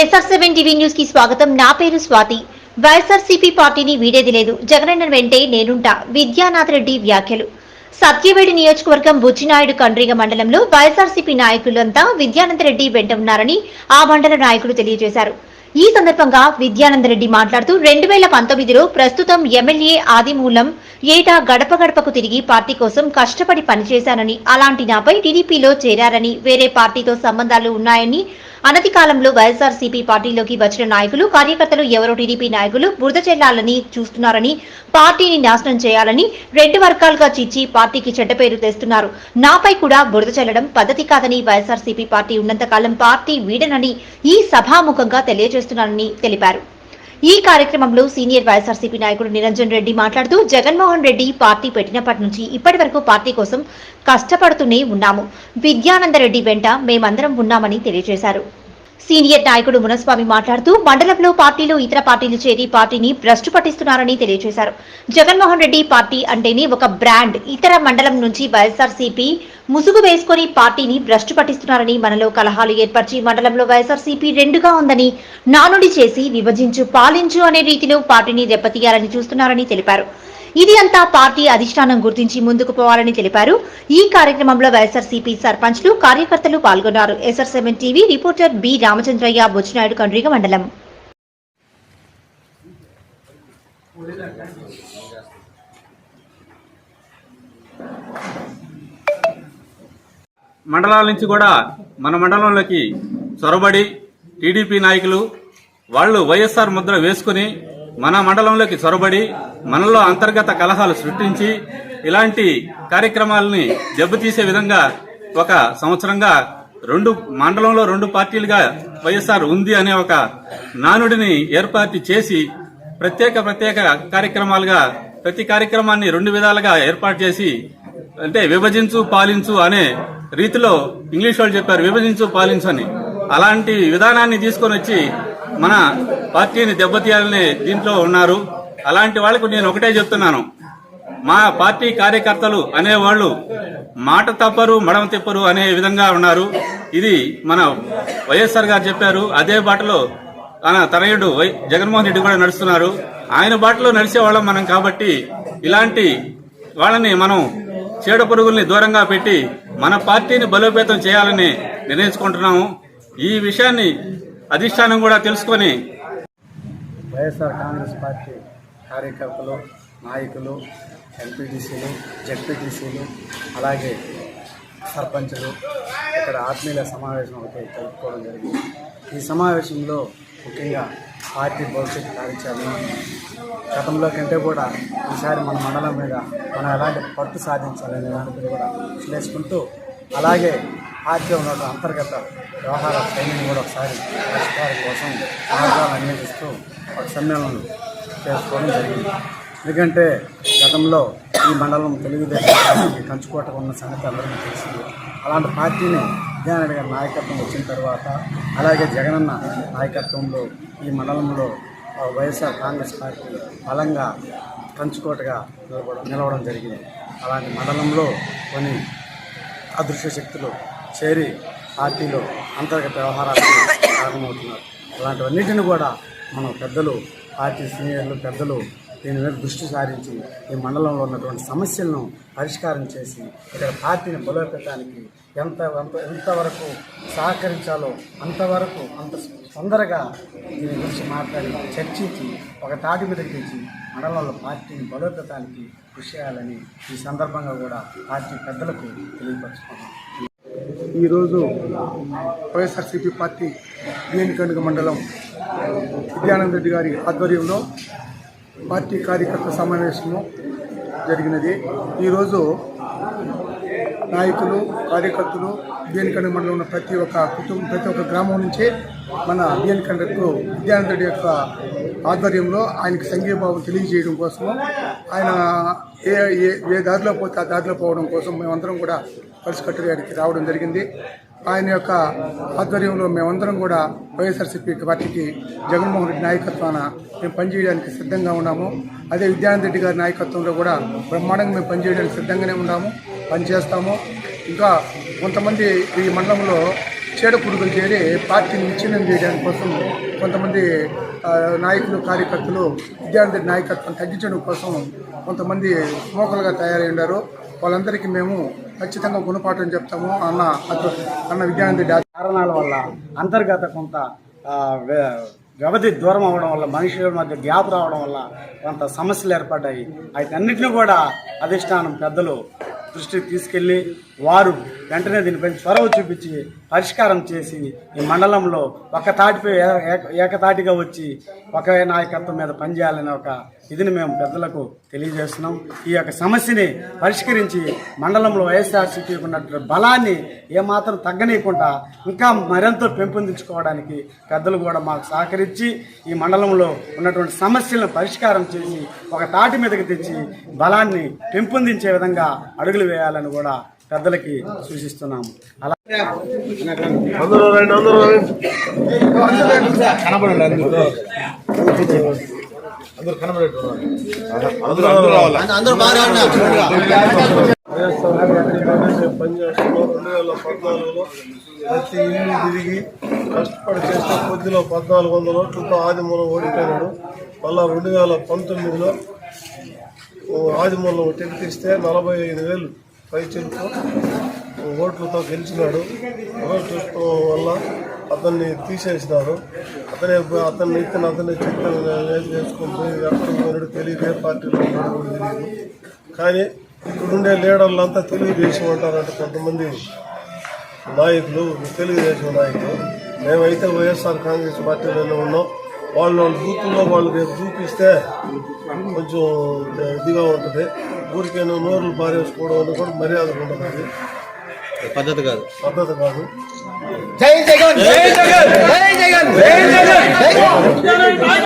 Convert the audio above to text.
SR seven TV న్యూస్కి స్వాగతం. నా పేరు స్వాతి. వైఎస్ఆర్సీపీ పార్టీని వీడేది లేదు. జగనన్న వెంటే నేనుంటా. విద్యానాథ్ రెడ్డి వ్యాఖ్యలు. సత్యవేడి నియోజకవర్గం బుచ్చినాయుడు కండ్రిగ మండలంలో వైఎస్ఆర్సీపీ నాయకులంతా విద్యానంద రెడ్డి వెంట ఉన్నారని ఆ మండల నాయకులు తెలియజేశారు. ఈ సందర్భంగా విద్యానంద రెడ్డి మాట్లాడుతూ రెండు వేల పంతొమ్మిదిలో ప్రస్తుతం ఎమ్మెల్యే ఆదిమూలం ఏటా గడప గడపకు తిరిగి పార్టీ కోసం కష్టపడి పనిచేశానని అలాంటి నాపై టీడీపీలో చేరారని వేరే పార్టీతో సంబంధాలు ఉన్నాయని అనతి కాలంలో వైఎస్ఆర్సీపీ పార్టీలోకి వచ్చిన నాయకులు కార్యకర్తలు ఎవరో టీడీపీ నాయకులు బురద చెల్లాలని చూస్తున్నారని పార్టీని నాశనం చేయాలని రెండు వర్గాలుగా చిచ్చి పార్టీకి చెడ్డ పేరు తెస్తున్నారు. నాపై కూడా బురద చెల్లడం పద్ధతి కాదని వైఎస్ఆర్సీపీ పార్టీ ఉన్నంతకాలం పార్టీ వీడనని ఈ సభాముఖంగా తెలియజేస్తున్నానని తెలిపారు. ఈ కార్యక్రమంలో సీనియర్ వైఎస్ఆర్సీపీ నాయకుడు నిరంజన్ రెడ్డి మాట్లాడుతూ జగన్మోహన్ రెడ్డి పార్టీ పెట్టినప్పటి నుంచి ఇప్పటి వరకు పార్టీ కోసం కష్టపడుతూనే ఉన్నాము. విద్యానంద రెడ్డి వెంట మేమందరం ఉన్నామని తెలియజేశారు. సీనియర్ నాయకుడు మునస్వామి మాట్లాడుతూ మండలంలో పార్టీలు ఇతర పార్టీలు చేరి పార్టీని భ్రష్టు పట్టిస్తున్నారని తెలియజేశారు. జగన్మోహన్ రెడ్డి పార్టీ అంటేనే ఒక బ్రాండ్. ఇతర మండలం నుంచి వైఎస్ఆర్సీపీ ముసుగు వేసుకొని పార్టీని భ్రష్టు పట్టిస్తున్నారని మనలో కలహాలు ఏర్పరిచి మండలంలో వైఎస్ఆర్సీపీ రెండుగా ఉందని నానుడి చేసి విభజించు పాలించు అనే రీతిలో పార్టీని దెబ్బతీయాలని చూస్తున్నారని తెలిపారు. ఇది అంతా పార్టీ అధిష్టానం గుర్తించి ముందుకు పోవాలని తెలిపారు. ఈ కార్యక్రమంలో వైఎస్ఆర్సీపీ సర్పంచ్లు కార్యకర్తలు పాల్గొన్నారు. SR seven TV reporter B Ramachandraiah Buchinaidu Kandriga మండలం. మండలాల నుంచి కూడా మన మండలంలోకి చొరబడి టీడీపీ నాయకులు వాళ్ళు వైఎస్ఆర్ ముద్ర వేసుకుని మన మండలంలోకి చొరబడి మనలో అంతర్గత కలహాలు సృష్టించి ఇలాంటి కార్యక్రమాలని దెబ్బతీసే విధంగా ఒక సంవత్సరంగా రెండు మండలంలో రెండు పార్టీలుగా వైఎస్ఆర్ ఉంది అనే ఒక నానుడిని ఏర్పాటు చేసి ప్రత్యేక ప్రత్యేక కార్యక్రమాలుగా ప్రతి కార్యక్రమాన్ని రెండు విధాలుగా ఏర్పాటు చేసి అంటే విభజించు పాలించు అనే రీతిలో ఇంగ్లీష్ వాళ్ళు చెప్పారు విభజించు పాలించు అని. అలాంటి విధానాన్ని తీసుకొని వచ్చి మన పార్టీని దెబ్బతీయాలని దీంట్లో ఉన్నారు. అలాంటి వాళ్ళకు నేను ఒకటే చెప్తున్నాను. మా పార్టీ కార్యకర్తలు అనేవాళ్ళు మాట తప్పరు మడమ తిప్పరు అనే విధంగా ఉన్నారు. ఇది మన వైఎస్ఆర్ గారు చెప్పారు. అదే బాటలో తన తనయుడు వై జగన్మోహన్ రెడ్డి కూడా నడుస్తున్నారు. ఆయన బాటలో నడిచే వాళ్ళం మనం కాబట్టి ఇలాంటి వాళ్ళని మనం చీడ పురుగుల్ని దూరంగా పెట్టి మన పార్టీని బలోపేతం చేయాలని నిర్ణయించుకుంటున్నాము. ఈ విషయాన్ని అధిష్టానం కూడా తెలుసుకొని వైఎస్ఆర్ కాంగ్రెస్ పార్టీ కార్యకర్తలు నాయకులు ఎంపీటీసీలు జెడ్పీటీసీలు అలాగే సర్పంచులు ఇక్కడ ఆత్మీయుల సమావేశం ఒకటి జరుపుకోవడం జరిగింది. ఈ సమావేశంలో ముఖ్యంగా పార్టీ భవిష్యత్ కార్యాచరణ గతంలో కంటే కూడా ఈసారి మన మండలం మీద మనం ఎలాంటి పట్టు సాధించాలనే దాని మీద కూడా విశ్లేషించుకుంటూ అలాగే ఆర్టీఓ ఉన్న అంతర్గత వ్యవహార ట్రైనింగ్ కూడా ఒకసారి పరిష్కారం కోసం మార్గాలు అన్వేషిస్తూ ఒక సమ్మేళనం చేసుకోవడం జరిగింది. ఎందుకంటే గతంలో ఈ మండలం తెలుగుదేశం కంచుకోట ఉన్న సంగతి అందరికీ తెలిసింది. అలాంటి పార్టీని విద్యానాయుడు గారి నాయకత్వం వచ్చిన తర్వాత అలాగే జగనన్న నాయకత్వంలో ఈ మండలంలో వైఎస్ఆర్ కాంగ్రెస్ పార్టీ బలంగా కంచుకోటగా నిలబడ నిలవడం జరిగింది. అలాంటి మండలంలో కొన్ని అదృశ్య శక్తులు చేరి పార్టీలో అంతర్గత వ్యవహారాలకు కారణమవుతున్నారు. అలాంటివన్నిటిని కూడా మనం పెద్దలు పార్టీ సీనియర్లు పెద్దలు దీని మీద దృష్టి సారించి ఈ మండలంలో ఉన్నటువంటి సమస్యలను పరిష్కారం చేసి ఇక్కడ పార్టీని బలోపేతానికి ఎంత ఎంత ఎంతవరకు సహకరించాలో అంతవరకు అంత తొందరగా దీని గురించి మాట్లాడి చర్చించి ఒక తాటి మీద తెచ్చి మండలంలో పార్టీని బలోపేతానికి కృషి చేయాలని ఈ సందర్భంగా కూడా పార్టీ పెద్దలకు తెలియపరుచుకున్నాం. ఈరోజు వైఎస్ఆర్సీపీ పార్టీ బిఎన్కనుక మండలం విద్యానంద రెడ్డి గారి ఆధ్వర్యంలో పార్టీ కార్యకర్త సమావేశము జరిగినది. ఈరోజు నాయకులు కార్యకర్తలు బిఎన్ మండలం ఉన్న ప్రతి ఒక్క కుటుంబం ప్రతి ఒక్క గ్రామం నుంచి మన బిఎన్ విద్యానంద రెడ్డి యొక్క ఆధ్వర్యంలో ఆయనకి సంఘీభావం తెలియజేయడం కోసము ఆయన ఏ ఏ ఏ దారిలో పోతే ఆ దారిలో పోవడం కోసం మేమందరం కూడా కలిసికట్టుగా ఇక్కడికి రావడం జరిగింది. ఆయన యొక్క ఆధ్వర్యంలో మేమందరం కూడా వైఎస్ఆర్సీపీ పార్టీకి జగన్మోహన్ రెడ్డి నాయకత్వాన మేము పనిచేయడానికి సిద్ధంగా ఉన్నాము. అదే విద్యానంద రెడ్డి గారి నాయకత్వంలో కూడా బ్రహ్మాండంగా మేము పనిచేయడానికి సిద్ధంగానే ఉన్నాము పనిచేస్తాము. ఇంకా కొంతమంది ఈ మండలంలో చీడ పురుగులు చేరి పార్టీని విచ్ఛిన్నం చేయడానికి కోసం కొంతమంది నాయకులు కార్యకర్తలు విద్యార్థి నాయకత్వం తగ్గించడం కోసం కొంతమంది మోకలుగా తయారై ఉన్నారు వాళ్ళందరికీ మేము ఖచ్చితంగా గుణపాఠం చెప్తాము. అన్న అన్న విద్యార్థి కారణాల వల్ల అంతర్గత కొంత వ్య- వ్యవధి దూరం అవడం వల్ల మనుషుల మధ్య గ్యాప్ రావడం వల్ల కొంత సమస్యలు ఏర్పడ్డాయి. అన్నింటినీ కూడా అధిష్టానం పెద్దలు దృష్టికి తీసుకెళ్ళి వారు వెంటనే దీనిపై చొరవ చూపించి పరిష్కారం చేసి ఈ మండలంలో ఒక తాటిపై ఏక- ఏకతాటిగా వచ్చి ఒక నాయకత్వం మీద పనిచేయాలనే ఒక ఇదిని మేము పెద్దలకు తెలియజేస్తున్నాం. ఈ యొక్క సమస్యని పరిష్కరించి మండలంలో వైఎస్ఆర్సీపీకి ఉన్నటువంటి బలాన్ని ఏమాత్రం తగ్గనీయకుండా ఇంకా మరింత పెంపొందించుకోవడానికి పెద్దలు కూడా మాకు సహకరించి ఈ మండలంలో ఉన్నటువంటి సమస్యలను పరిష్కారం చేసి ఒక తాటి మీదకి తెచ్చి బలాన్ని పెంపొందించే విధంగా అడుగులు వేయాలని కూడా పెద్దలకి సూచిస్తున్నాము. అలా ప్రతి ఇల్లు తిరిగి కష్టపడి చేస్తే కొద్దిలో పద్నాలుగు వందల ఓట్లతో ఆదిమూలం ఓడిపోయినాడు. మళ్ళా రెండు వేల పంతొమ్మిదిలో ఆదిమూలం టికెట్ ఇస్తే నలభై ఐదు వేలు పై పైచలకు ఓట్లతో గెలిచినాడు. దురదృష్టం వల్ల అతన్ని తీసేసినారు. అతనే అతన్ని ఇతను అతన్ని చెప్తాను చేసుకుని ఎక్కడ పోయినాడు తెలియదు ఏ పార్టీలో కూడా తెలియదు. కానీ ఇక్కడుండే లీడర్లు అంతా తెలుగుదేశం అంటారంట కొంతమంది నాయకులు. తెలుగుదేశం నాయకులు. మేమైతే వైఎస్ఆర్ కాంగ్రెస్ పార్టీలోనే ఉన్నాం. వాళ్ళు వాళ్ళ బూతుల్లో వాళ్ళు రేపు చూపిస్తే కొంచెం ఇదిగా ఉంటుంది. ఊరికైనా నోర్లు పారేసుకోవడం అనేది కూడా మర్యాద ఉండదు పద్ధతి కాదు. పద్ధతి కాదు. జై జగన్ జై జగన్ జై జగన్ జై జగన్.